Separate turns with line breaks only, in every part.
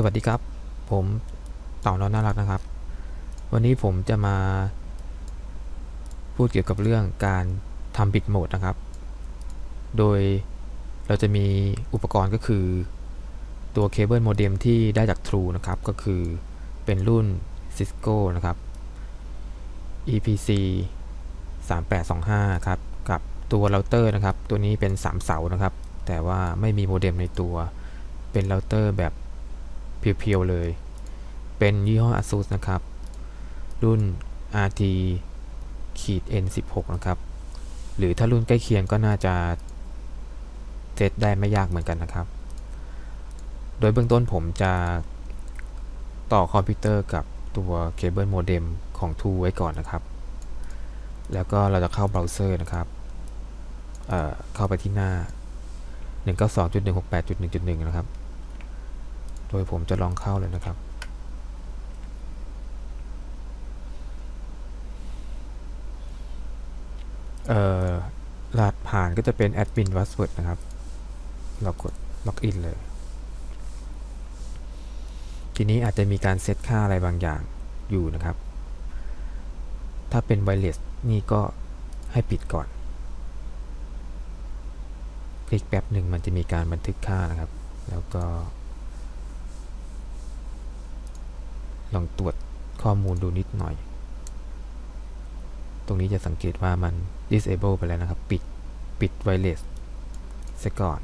สวัสดีครับ ผมเต่าน้องน่ารักนะครับ วันนี้ผมจะมา พูดเกี่ยวกับเรื่องการทำบิตโหมดนะครับ โดยเราจะมีอุปกรณ์ก็คือ ตัวเคเบิลโมเด็มที่ได้จาก True นะครับ ก็คือเป็นรุ่น Cisco นะครับ EPC 3825 ครับ กับตัวเราเตอร์นะครับ ตัวนี้เป็น 3 เสานะครับ แต่ว่าไม่มีโมเด็มในตัว เป็นเราเตอร์แบบ เพียวๆเลย เป็นยี่ห้อ ASUS นะครับ รุ่น RT ขีด N16 นะครับ หรือถ้ารุ่นใกล้เคียงก็น่าจะเซตได้ไม่ยากเหมือนกันนะครับ โดยเบื้องต้นผมจะต่อคอมพิวเตอร์กับตัวเคเบิลโมเด็มของ t ูไว้ก่อนนะครับ แล้วก็เราจะเข้าเบราว์เซอร์นะครับเเข้าไปที่หน้า 192.168.1.1 นะครับ โดยผมจะลองเข้าเลยนะครับ เอ่อรหัสผ่านก็จะเป็น admin password นะครับ เรากด login เลย ทีนี้อาจจะมีการเซตค่าอะไรบางอย่างอยู่นะครับ ถ้าเป็น wireless นี่ก็ให้ปิดก่อน คลิกแป๊บหนึ่งมันจะมีการบันทึกค่านะครับ แล้วก็ ลองตรวจข้อมูลดูนิดหน่อย ตรงนี้จะสังเกตว่ามัน disable ไปแล้วนะครับ ปิด ปิด wireless เสียก่อน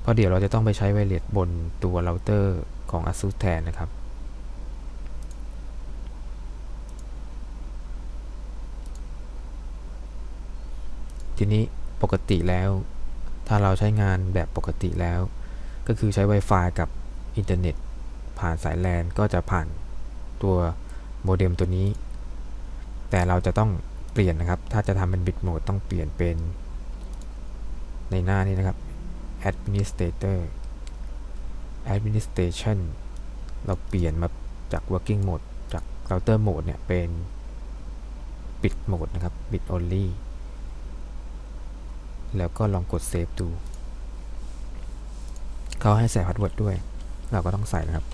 เพราะเดี๋ยวเราจะต้องไปใช้ wireless บนตัวเราเตอร์ของ ASUS แทนนะครับ ทีนี้ปกติแล้ว ถ้าเราใช้งานแบบปกติแล้ว ก็คือใช้ Wi-Fi กับอินเทอร์เน็ตผ่านสาย LAN ก็จะผ่าน ตัวโมเด็มตัวนี้ แต่เราจะต้องเปลี่ยนนะครับ ถ้าจะทำเป็นบิตโหมดต้องเปลี่ยนเป็น ในหน้านี้นะครับ administrator administration เราเปลี่ยนมาจาก working mode จาก router mode เนี่ยเป็น bit mode นะครับ bit only แล้วก็ลองกด save ดู เขาให้ใส่พาสเวิร์ดด้วย เราก็ต้องใส่นะครับ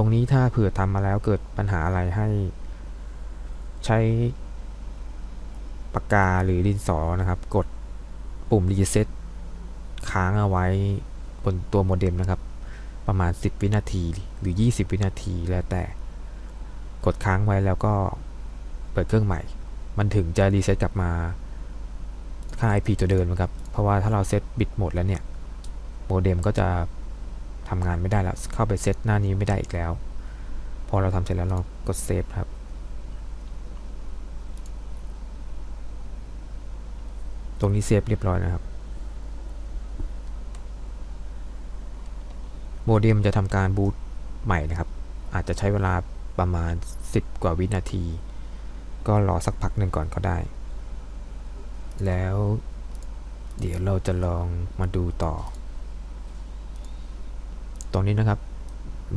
ตรงนี้ถ้าเผื่อทำมาแล้วเกิดปัญหาอะไรให้ ใช้ปากกาหรือดินสอนะครับ กดปุ่ม reset ค้างเอาไว้บนตัวโมเด็มนะครับ ประมาณ 10 วินาทีหรือ 20 วินาทีแล้วแต่ กดค้างไว้แล้วก็เปิดเครื่องใหม่ มันถึงจะรีเซ็ตกลับมาค่า IP ตัวเดิมนะครับ เพราะว่าถ้าเราเซตบิตหมดแล้วเนี่ย โมเด็มก็จะ ทำงานไม่ได้แล้ว เข้าไปเซตหน้านี้ไม่ได้อีกแล้ว พอเราทำเสร็จแล้วเรากดเซฟครับ ตรงนี้เซฟเรียบร้อยนะครับ โมเด็มจะทำการบูตใหม่นะครับ อาจจะใช้เวลาประมาณ 10 กว่าวินาที ก็รอสักพักหนึ่งก่อนก็ได้ แล้วเดี๋ยวเราจะลองมาดูต่อ ตรงนี้นะครับ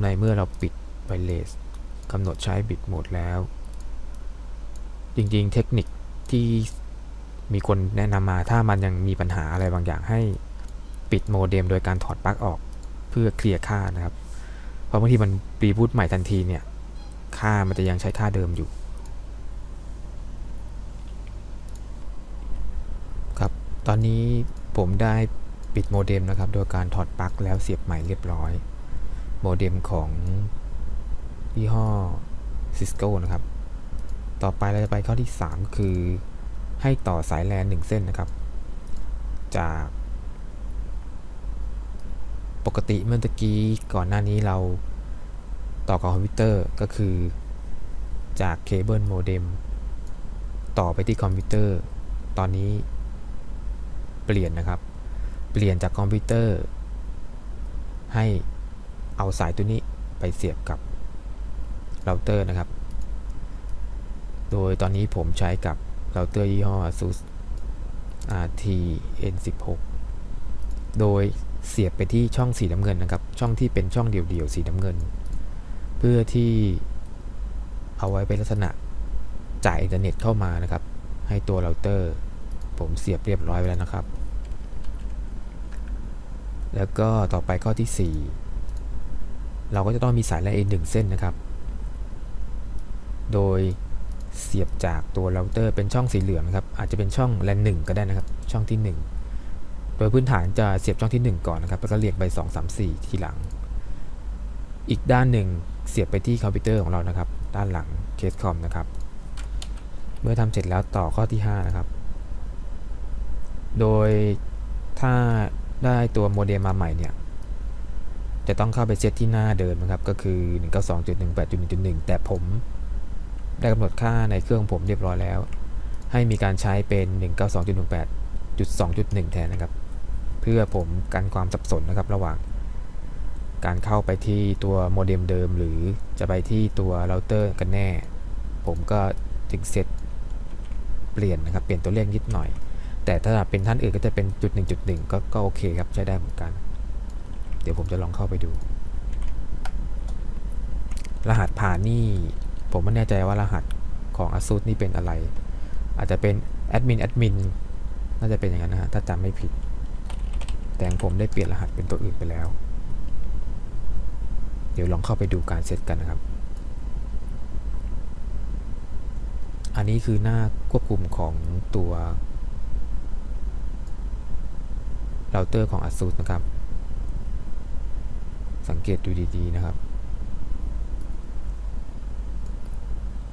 ในเมื่อเราปิดไวเลสกำหนดใช้บิตโหมดแล้ว จริงๆ เทคนิคที่มีคนแนะนำมาถ้ามันยังมีปัญหาอะไรบางอย่างให้ปิดโมเด็มโดยการถอดปลั๊กออกเพื่อเคลียร์ค่านะครับ เพราะบางทีมันรีบูตใหม่ทันทีเนี่ย ค่ามันจะยังใช้ค่าเดิมอยู่ ครับ ตอนนี้ผมได้ ปิดโมเด็มนะครับ โดยการถอดปลั๊กแล้วเสียบใหม่เรียบร้อย โมเด็มของยี่ห้อ Cisco นะครับ ต่อไปเราจะไปข้อที่3ก็คือให้ต่อสายแลนหนึ่งเส้นนะครับ จาก ปกติเมื่อตะกี้ก่อนหน้านี้เราต่อกับคอมพิวเตอร์ก็คือ จากเคเบิลโมเด็มต่อไปที่คอมพิวเตอร์ ตอนนี้เปลี่ยนนะครับ เปลี่ยนจากคอมพิวเตอร์ ให้เอาสายตัวนี้ไปเสียบกับเราเตอร์นะครับ โดยตอนนี้ผมใช้กับเราเตอร์ยี่ห้อ ASUS RT N16 โดยเสียบไปที่ช่องสีน้ำเงินนะครับ ช่องที่เป็นช่องเดี่ยวๆสีน้ำเงิน เพื่อที่เอาไว้เป็นลักษณะจ่ายอินเทอร์เน็ตเข้ามานะครับ ให้ตัวเราเตอร์ ผมเสียบเรียบร้อยไว้แล้วนะครับ แล้วก็ต่อไปข้อที่ 4 เราก็จะต้องมีสายแลน A 1เส้นนะครับ โดยเสียบจากตัวเราเตอร์เป็นช่องสีเหลืองนะครับ อาจจะเป็นช่องแลน1ก็ได้นะครับ ช่องที่ 1 โดยพื้นฐานจะเสียบช่องที่ 1 ก่อนนะครับ แล้วก็เรียงไป 2 3 4 ทีหลัง อีกด้านหนึ่งเสียบไปที่คอมพิวเตอร์ของเรานะครับ ด้านหลังเคสคอมนะครับ เมื่อทำเสร็จแล้วต่อข้อที่ 5 นะครับ โดยถ้า ได้ตัวโมเด็มมาใหม่เนี่ยจะต้องเข้าไปเซตที่หน้าเดิมนะครับก็คือ 192.18.1.1 แต่ผมได้กำหนดค่าในเครื่องผมเรียบร้อยแล้ว ให้มีการใช้เป็น 192.18.2.1 แทนนะครับ เพื่อผมกันความสับสนนะครับระหว่าง การเข้าไปที่ตัวโมเด็มเดิม หรือจะไปที่ตัวเราเตอร์กันแน่ ผมก็ถึงเซตเปลี่ยนนะครับ เปลี่ยนตัวเลขนิดหน่อย แต่ถ้าเป็นท่านอื่นก็จะเป็นจุดหนึ่งจุดหนึ่งก็ก็โอเคครับใช้ได้เหมือนกัน เดี๋ยวผมจะลองเข้าไปดู รหัสผ่านนี่ผมไม่แน่ใจว่ารหัสของ ASUS นี่เป็นอะไร อาจจะเป็นแอดมินแอดมินน่าจะเป็นอย่างนั้นนะฮะถ้าจำไม่ผิด แต่ผมได้เปลี่ยนรหัสเป็นตัวอื่นไปแล้ว เดี๋ยวลองเข้าไปดูการเซตกันนะครับ อันนี้คือหน้าควบคุมของตัว เราเตอร์ของ ASUS นะครับ สังเกตดูดีๆนะครับ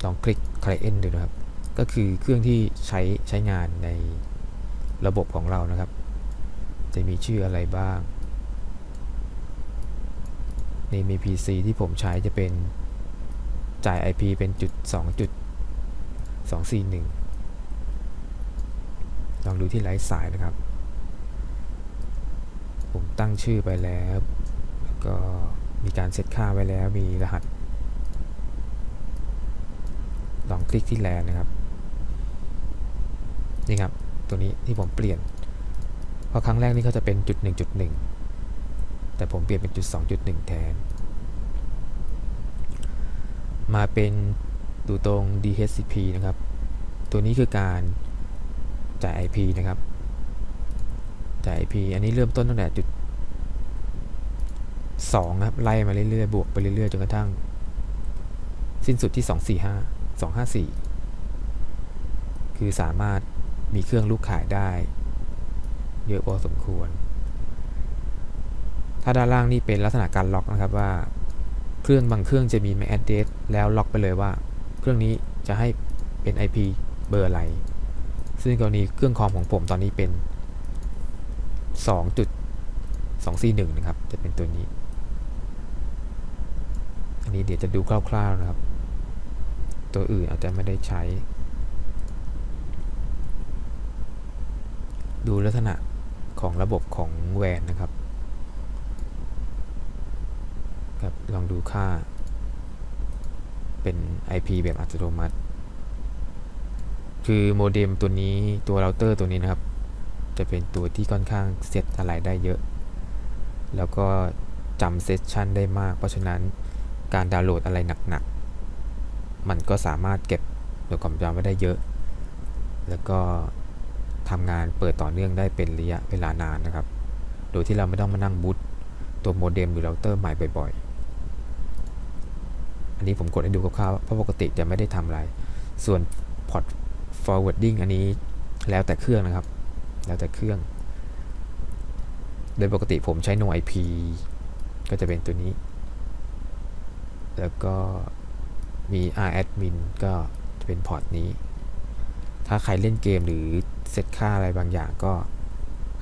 ลองคลิก Client ดูนะครับ ก็คือเครื่องที่ใช้ใช้งานในระบบของเรานะครับ จะมีชื่ออะไรบ้าง ในมี PC ที่ผมใช้จะเป็นจ่าย IP เป็นจุด2จุด241 ลองดูที่ไร้สายนะครับ ผมตั้งชื่อไปแล้ว แล้วก็มีการเซตค่าไว้แล้ว มีรหัส ลองคลิกที่แลนนะครับ นี่ครับ ตัวนี้ที่ผมเปลี่ยน เพราะครั้งแรกนี่เขาจะเป็นจุด1.1แต่ผมเปลี่ยนเป็นจุด2.1แทน มาเป็นดูตรง DHCP นะครับ ตัวนี้คือการจ่าย IP นะครับ จ่าย IP อันนี้เริ่มต้นตั้งแต่จุด2ครับ ไล่มาเรื่อยๆ บวกไปเรื่อยๆ จนกระทั่ง สิ้นสุดที่ 245 254 คือสามารถมีเครื่องลูกขายได้ เยอะพอสมควร ถ้าด้านล่างนี่เป็นลักษณะการล็อกนะครับว่า เครื่องบางเครื่องจะมี MAC address แล้วล็อกไปเลยว่า เครื่องนี้จะให้เป็น IP เบอร์อะไร ซึ่งกรณีเครื่องคอมของผมตอนนี้เป็น 2.241 นะครับ จะเป็นตัวนี้ อันนี้เดี๋ยวจะดูคร่าวๆนะครับ ตัวอื่นอาจจะไม่ได้ใช้ ดูลักษณะของระบบของแวนนะครับครับ ลองดูค่า เป็น IP แบบอัตโนมัติ คือโมเด็มตัวนี้ตัวเราเตอร์ตัวนี้นะครับ จะเป็นตัวที่ค่อนข้างเซตอะไรได้เยอะ แล้วก็จำเซสชันได้มาก เพราะฉะนั้นการดาวน์โหลดอะไรหนักๆ มันก็สามารถเก็บหน่วยความจำไว้ได้เยอะ แล้วก็ทำงานเปิดต่อเนื่องได้เป็นระยะเวลานานนะครับ โดยที่เราไม่ต้องมานั่งบูตตัวโมเด็มหรือเราเตอร์ใหม่บ่อยๆ อันนี้ผมกดให้ดูคร่าวๆเพราะปกติจะไม่ได้ทำอะไร ส่วน port forwarding อันนี้แล้วแต่เครื่องนะครับ แล้วแต่เครื่อง โดยปกติผมใช้ no IP ก็จะเป็นตัวนี้ แล้วก็มี radmin ก็จะเป็นพอร์ตนี้ ถ้าใครเล่นเกมหรือเซตค่าอะไรบางอย่างก็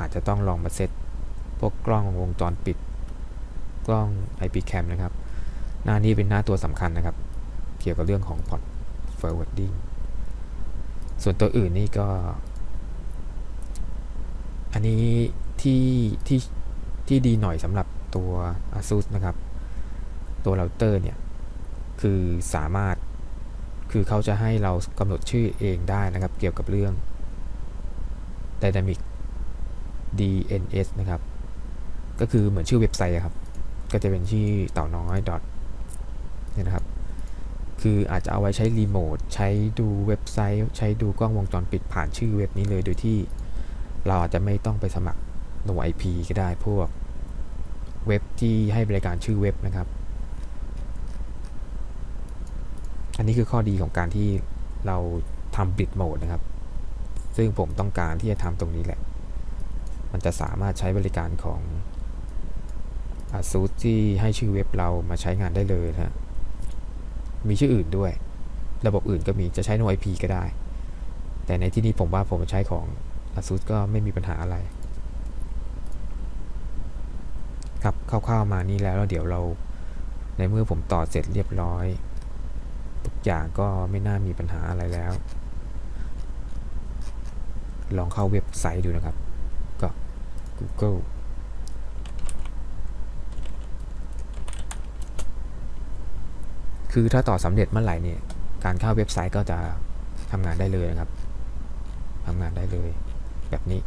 อาจจะต้องลองมาเซตพวกกล้องวงจรปิด กล้อง IP cam นะครับ หน้านี้เป็นหน้าตัวสำคัญนะครับ เกี่ยวกับเรื่องของ port forwarding ส่วนตัวอื่นนี่ก็ อันนี้ที่ที่ที่ดีหน่อยสำหรับตัว ASUS นะครับ ตัวเราเตอร์เนี่ย คือสามารถคือเขาจะให้เรากำหนดชื่อเองได้นะครับ เกี่ยวกับเรื่อง Dynamic DNS นะครับ ก็คือเหมือนชื่อเว็บไซต์ครับ ก็จะเป็นชื่อเต่าน้อย dot เนี่ยนะครับ คืออาจจะเอาไว้ใช้รีโมทใช้ดูเว็บไซต์ ใช้ดูกล้องวงจรปิดผ่านชื่อเว็บนี้เลยโดยที่ เราอาจจะไม่ต้องไปสมัคร no IP ก็ได้พวกเว็บที่ให้บริการชื่อเว็บนะครับ อันนี้คือข้อดีของการที่เราทำ Bit Mode นะครับ ซึ่งผมต้องการที่จะทำตรงนี้แหละ มันจะสามารถใช้บริการของ ASUS ที่ให้ชื่อเว็บเรามาใช้งานได้เลยนะฮะมีชื่ออื่นด้วย ระบบอื่นก็มีจะใช้ no IP ก็ได้ แต่ในที่นี้ผมว่าผมใช้ของ ASUS ก็ไม่มีปัญหาอะไร ครับคร่าวๆมานี่แล้วแล้วเดี๋ยวเราในเมื่อผมต่อเสร็จเรียบร้อย ทุกอย่างก็ไม่น่ามีปัญหาอะไรแล้ว ลองเข้าเว็บไซต์ดูนะครับ ก็ Google คือถ้าต่อสำเร็จเมื่อไหร่เนี่ย การเข้าเว็บไซต์ก็จะทำงานได้เลยนะครับทำงานได้เลย แบบนี้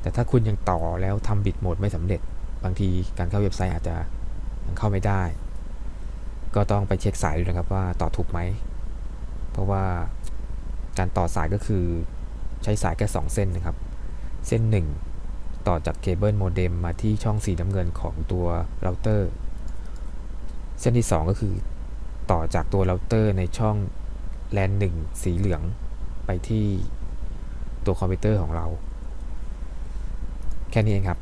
แต่ถ้าคุณยังต่อแล้วทำบิตโหมดไม่สำเร็จ บางทีการเข้าเว็บไซต์อาจจะยังเข้าไม่ได้ ก็ต้องไปเช็คสายดูนะครับว่าต่อถูกไหม เพราะว่าการต่อสายก็คือใช้สายแค่2เส้นนะครับ เส้น 1 ต่อจากเคเบิลโมเด็มมาที่ช่องสีน้ำเงินของตัวเราเตอร์ เส้นที่ 2 ก็คือต่อจากตัวเราเตอร์ในช่องแลนหนึ่งสีเหลืองไปที่ ตัวคอมพิวเตอร์ของเรา แค่นี้เองครับ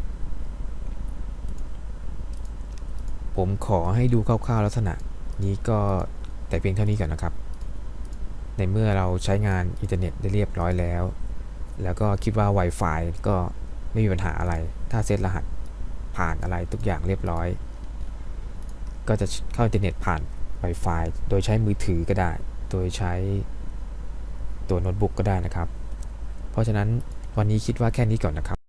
ผมขอให้ดูคร่าวๆลักษณะ นี้ก็แต่เพียงเท่านี้ก่อนนะครับ ในเมื่อเราใช้งานอินเทอร์เน็ตได้เรียบร้อยแล้ว แล้วก็คิดว่า Wi-Fi ก็ไม่มีปัญหาอะไร ถ้าเซตรหัสผ่านอะไรทุกอย่างเรียบร้อย ก็จะเข้าอินเทอร์เน็ตผ่าน Wi-Fi โดยใช้มือถือก็ได้ โดยใช้ตัวโน้ตบุ๊กก็ได้นะครับ เพราะฉะนั้นวันนี้คิดว่าแค่นี้ก่อนนะครับ